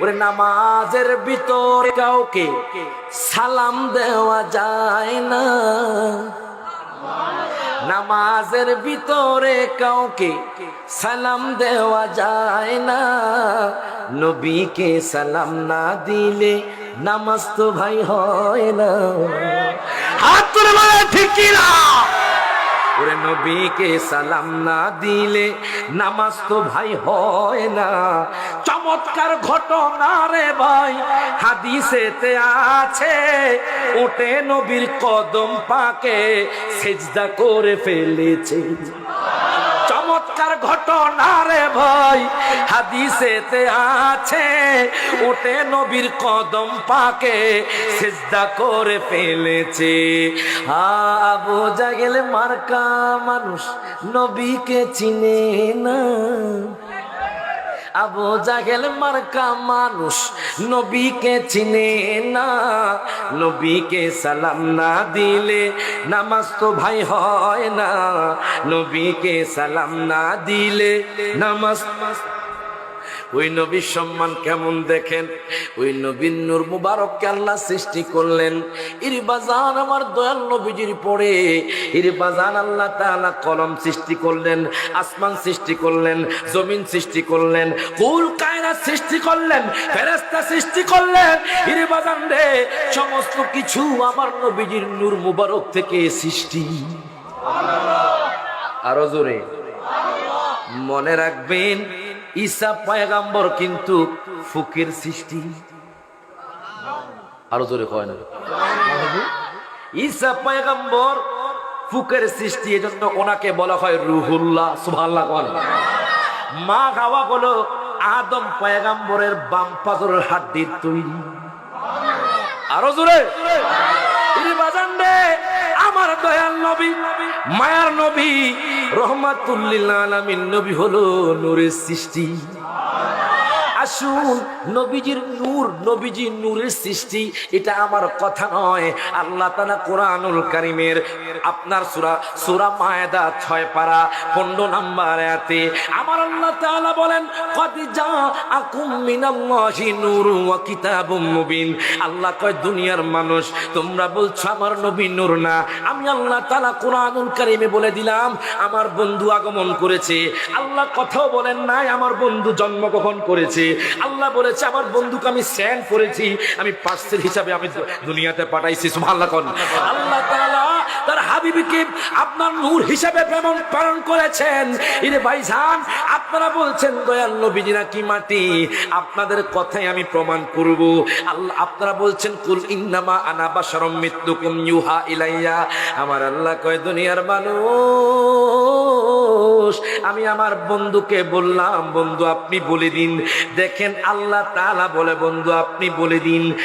ওরে নামাজের ভিতর কাউকে সালাম দেওয়া যায় না। নামাজের ভিতরে কাউকে সালাম দেওয়া যায় না। নবীকে সালাম না দিলে নামাজ তো ভাই হয় না। হাত ঠিক ওরে নবীকে সালাম না দিলে নামাজ তো ভাই হয় না। চমৎকার ঘটনা রে ভাই, হাদিসেতে আছে ওটে নবীর কদম পাকে সেজদা করে ফেলেছে। চমৎকার ঘটনা রে ভাই। হাদিসেতে আছে ওটে নবীর কদম পাকে সিজদা করে ফেলেছে। আ আবু জাগেল মার্কা মানুষ নবীকে চিনে না। আবু জাগেল মার্কা মানুষ, নবীকে চিনে না, নবীকে সালাম না দিলে নামাজ তো ভাই হয় না, নবীকে সালাম না দিলে নামাজ ওই নবীর সম্মান কেমন দেখেন? ওই নবীর নূর মুবারককে আল্লাহ সৃষ্টি করলেন। ইরি বাজান আমার দয়াল নবীজির পরে ইরি বাজান আল্লাহ তাআলা কলম সৃষ্টি করলেন, আসমান সৃষ্টি করলেন, জমিন সৃষ্টি করলেন কুল কায়নাত সৃষ্টি করলেন, ফেরেশতা সৃষ্টি করলেন। ইরি বাজান রে, সমস্ত কিছু আমার নবীজির নূর মুবারক থেকে সৃষ্টি। আরও জোরে। মনে রাখবেন ঈসা পয়গাম্বর কিন্তু ফুকের সৃষ্টি। আরও জোরে কয় না। ঈসা পয়গাম্বর ফুকের সৃষ্টি, এজন্য ওনাকে বলা হয় রুহুল্লাহ কন মা খাওয়া হলো আদম পয়গাম্বরের বাম পাথরের হাড্ডির তৈরি। আরও জোরে। বাজান রে। আমার দয়াল নবী মায়ার নবী রহমাতুল্লিল আলামিন নবী হলো নূরের সৃষ্টি। আসুন, নবীজির নূর, নবীজি নূরের সৃষ্টি, এটা আমার কথা নয়। আল্লাহ তালা কোরআনুল কারিমের আপনার সুরা সুরা মায়দা ছয় পারা পনেরো নাম্বার আয়াতে, আমার আল্লাহ তাআলা বলেন, কদ যা আকুম মিনাল্লাহি নূরু ওয়া কিতাবুম মুবিন। আল্লাহ কয়, দুনিয়ার মানুষ, তোমরা বলছো আমার নবী নূর না। আমি আল্লাহ তাআলা কোরআনুল কারিমে বলে দিলাম, আমার বন্ধু আগমন করেছে। আল্লাহ কথাও বলেন নাই, আমার বন্ধু জন্মগ্রহণ করেছে। আল্লাহ বলেছে, আমার বন্ধুকে আমি স্যান্ড করেছি। আমি পার্সেল হিসাবে আমি দুনিয়াতে পাঠাইছি, সুবহানাল্লাহ আল্লাহ তার হাবিবকে আপনার নূর হিসাবে প্রেরণ প্রেরণ করেছেন। ইরে ভাইজান, আপনারা বলছেন, দয়াল নবীজি নাকি মাটি? আপনাদের কথাই আমি প্রমাণ করব। আল্লাহ, আপনারা বলছেন, কুল ইন্নামা আনা বাশারুম মিথলুকুম ইউহা ইলাইয়া। আমার আল্লাহ কয়, দুনিয়ার মানুষ আমি আমার বন্ধুকে বললাম, বন্ধু, আপনি বলে দিন। দেখেন আল্লাহ তালা বলে, বন্ধু, আপনি বলে দিন।